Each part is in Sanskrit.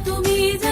tumi ja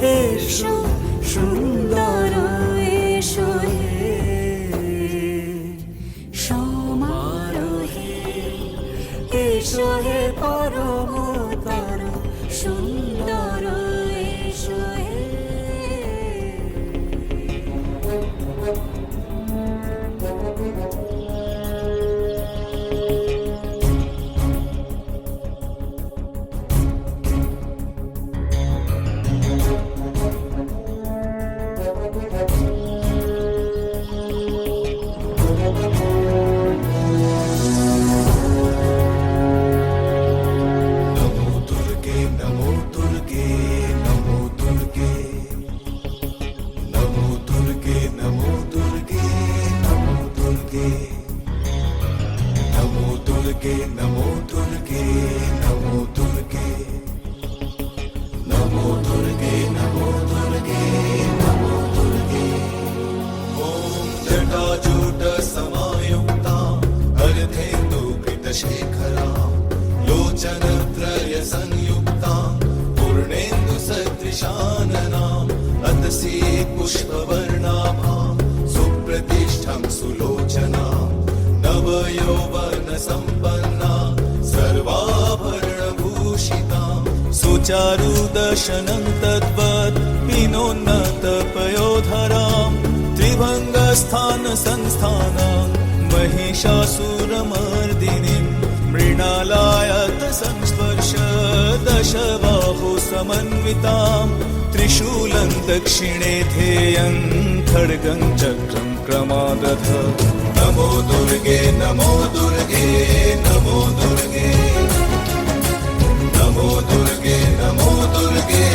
এসো সুন্দর এসো হে। সমারোহে এসো হে পরমতর সুন্দর अर्धेन्दु कृतशेखरा लोचनत्रय संयुक्ता पूर्णेन्दु सदृशाननाम् अतसी पुष्पवर्णाभा सुप्रतिष्ठं सुलोचना नवयौवन सम्पन्ना सर्वाभरणभूषिता सुचारुदशनं तद्वत् पिनोन्नतपयोधराम् स्थानसंस्थानां महिषासुरमर्दिनीं मृणालायत संस्पर्शदशबाहु समन्वितां त्रिशूलं दक्षिणे ध्येयं खड्गं चक्रं क्रमादध। नमो दुर्गे नमो दुर्गे। नमो दुर्गे नमो दुर्गे नमो दुर्गे।